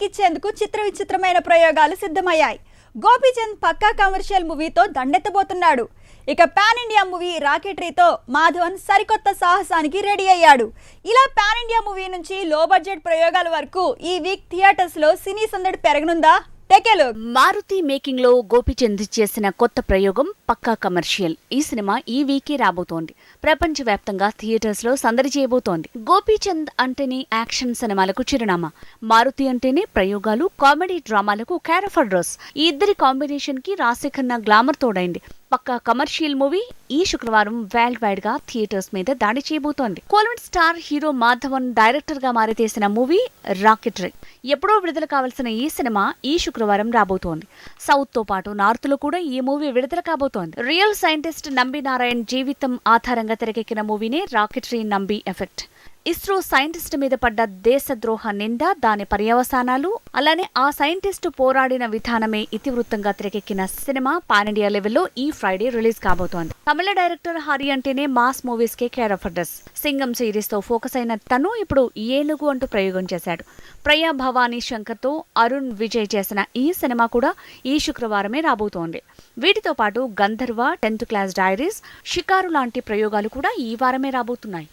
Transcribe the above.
Kick చిత్ర విచిత్రమైన ప్రయోగాలు సిద్ధమయ్యాయి. గోపీచంద్ పక్కా commercial మూవీతో దండెత్తబోతున్నాడు. ఇక పాన్ ఇండియా మూవీ రాకెటరీతో మాధవన్ సరికొత్త సాహసానికి రెడీ అయ్యాడు. ఇలా పాన్ ఇండియా మూవీ నుంచి లో బడ్జెట్ ప్రయోగాల వరకు ఈ వీక్ థియేటర్స్లో సినీ సందడి పెరగనుందా? మారుతి మేకింగ్లో గోపిచంద్ చేసిన కొత్త ప్రయోగం పక్కా కమర్షియల్. ఈ సినిమా ఈ వీకే రాబోతోంది. ప్రపంచవ్యాప్తంగా థియేటర్స్లో సందడి చేయబోతోంది. గోపీచంద్ అంటేనే యాక్షన్ సినిమాలకు చిరునామా. మారుతి అంటేనే ప్రయోగాలు కామెడీ డ్రామాలకు క్యారఫర్ డ్రస్. ఈ ఇద్దరి కాంబినేషన్కి రాశిఖన్నా గ్లామర్ తోడైంది. పక్కా కమర్షియల్ మూవీ ఈ శుక్రవారం వరల్డ్ వైడ్గా థియేటర్స్ మీద దాడి చేయబోతోంది. కోలివుడ్ స్టార్ హీరో మాధవన్ డైరెక్టర్గా మారితేసిన మూవీ రాకెటరీ ఎప్పుడో విడుదల కావాల్సిన ఈ సినిమా ఈ శుక్రవారం రాబోతోంది. సౌత్తో పాటు నార్త్లో కూడా ఈ మూవీ విడుదల కాబోతోంది. రియల్ సైంటిస్ట్ నంబి నారాయణ్ జీవితం ఆధారంగా తెరకెక్కిన మూవీనే rocketry Nambi effect ISRO scientist మీద పడ్డ దేశద్రోహ నింద దాని పర్యవసానాలు అలానే ఆ సైంటిస్ట్ పోరాడిన విధానమే ఇతివృత్తంగా తెరకెక్కిన సినిమా పాన్ ఇండియా లెవెల్లో ఈ ఫ్రైడే రిలీజ్ కాబోతోంది. తమిళ డైరెక్టర్ హరి అంటేనే మాస్ మూవీస్ కే కేర్ ఆఫ్ అడ్రస్. సింగం సిరీస్తో ఫోకస్ అయిన తను ఇప్పుడు ఏనుగు అంటూ ప్రయోగం చేశాడు. ప్రయా భవానీ శంకర్తో అరుణ్ విజయ్ చేసిన ఈ సినిమా కూడా ఈ శుక్రవారమే రాబోతోంది. వీటితో పాటు గంధర్వ టెన్త్ క్లాస్ డైరీస్ షికారు లాంటి ప్రయోగాలు కూడా ఈ వారమే రాబోతున్నాయి.